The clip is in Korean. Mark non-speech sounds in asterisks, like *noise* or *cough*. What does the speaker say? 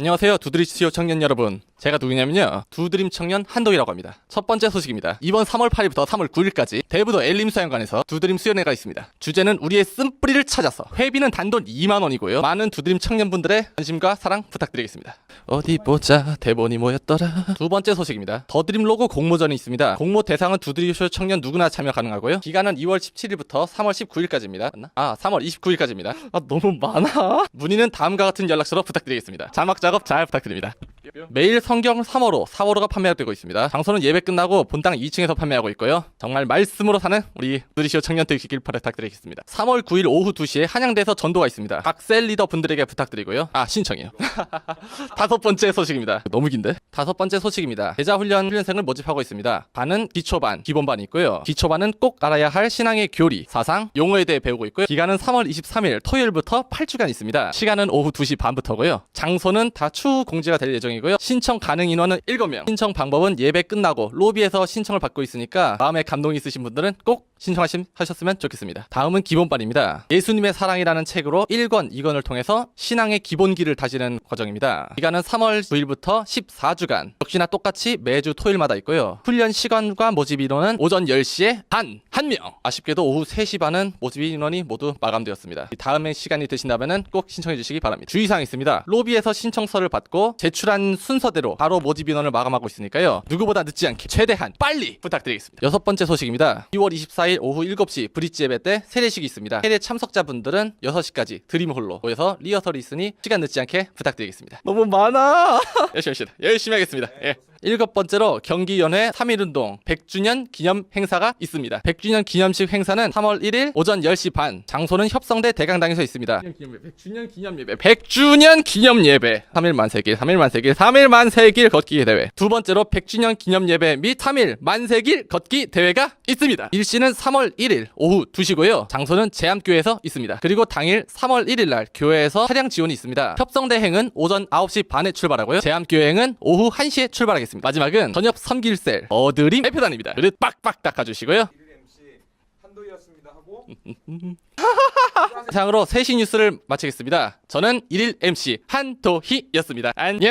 안녕하세요. 두드리시오 청년 여러분. 제가 누구냐면요. 두드림 청년 한동이라고 합니다. 첫 번째 소식입니다. 이번 3월 8일부터 3월 9일까지 대부도 엘림수영관에서 두드림 수련회가 있습니다. 주제는 우리의 쓴뿌리를 찾아서 회비는 단돈 2만 원이고요. 많은 두드림 청년분들의 관심과 사랑 부탁드리겠습니다. 어디 보자 대본이 모였더라. 두 번째 소식입니다. 더드림 로고 공모전이 있습니다. 공모 대상은 두드리쇼 청년 누구나 참여 가능하고요. 기간은 2월 17일부터 3월 19일까지입니다. 맞나? 아 3월 29일까지입니다. 아 너무 많아. 문의는 다음과 같은 연락처로 부탁드리겠습니다. 자막 작업 잘 부탁드립니다. 매일 성경 3월호, 4월호가 판매되고 있습니다. 장소는 예배 끝나고 본당 2층에서 판매하고 있고요. 정말 말씀으로 사는 우리 누리시오 청년 되시길 부탁드리겠습니다. 3월 9일 오후 2시에 한양대에서 전도가 있습니다. 각셀 리더 분들에게 부탁드리고요. 아 신청이요. *laughs* 다섯 번째 소식입니다. 너무 긴데? 다섯 번째 소식입니다. 제자 훈련 훈련생을 모집하고 있습니다. 반은 기초반, 기본반이 있고요. 기초반은 꼭 알아야 할 신앙의 교리, 사상, 용어에 대해 배우고 있고요. 기간은 3월 23일 토요일부터 8주간 있습니다. 시간은 오후 2시 반부터고요. 장소는 다 추후 공지가 될 예정 이고요. 신청 가능 인원은 7명. 신청 방법은 예배 끝나고 로비에서 신청을 받고 있으니까 마음에 감동이 있으신 분들은 꼭 신청하심 하셨으면 좋겠습니다. 다음은 기본반입니다. 예수님의 사랑이라는 책으로 1권, 2권을 통해서 신앙의 기본기를 다지는 과정입니다. 기간은 3월 9일부터 14주간. 역시나 똑같이 매주 토요일마다 있고요. 훈련 시간과 모집 인원은 오전 10시에 단 1명. 아쉽게도 오후 3시 반은 모집 인원이 모두 마감되었습니다. 다음에 시간이 되신다면 꼭 신청해 주시기 바랍니다. 주의사항 있습니다. 로비에서 신청서를 받고 제출한 순서대로 바로 모집 인원을 마감하고 있으니까요. 누구보다 늦지 않게 최대한 빨리 부탁드리겠습니다. 여섯 번째 소식입니다. 2월 24일 오후 7시 브릿지 예배 때 세례식이 있습니다. 세례 참석자분들은 6시까지 드림홀로 모여서 리허설이 있으니 시간 늦지 않게 부탁드리겠습니다. 너무 많아. 열심히 합시다. 열심히 하겠습니다. 예. 일곱 번째로 경기연회 3.1운동 100주년 기념 행사가 있습니다. 100주년 기념식 행사는 3월 1일 오전 10시 반, 장소는 협성대 대강당에서 있습니다. 100주년 기념 예배, 100주년 기념 예배, 3일 만세길, 3일 만세길, 3일 만세길 걷기 대회. 두 번째로 100주년 기념 예배 및 3일 만세길 걷기 대회가 있습니다. 일시는 3월 1일 오후 2시고요. 장소는 제암교회에서 있습니다. 그리고 당일 3월 1일 날 교회에서 차량 지원이 있습니다. 협성대행은 오전 9시 반에 출발하고요. 제암교회행은 오후 1시에 출발하겠습니다. 마지막은 저녁 섬길셀 어드림 대표단입니다. 그릇 빡빡 닦아주시고요. MC 한도희였습니다 하고 *laughs* 이상으로 세시 뉴스를 마치겠습니다. 저는 1일 MC 한도희였습니다. 안녕.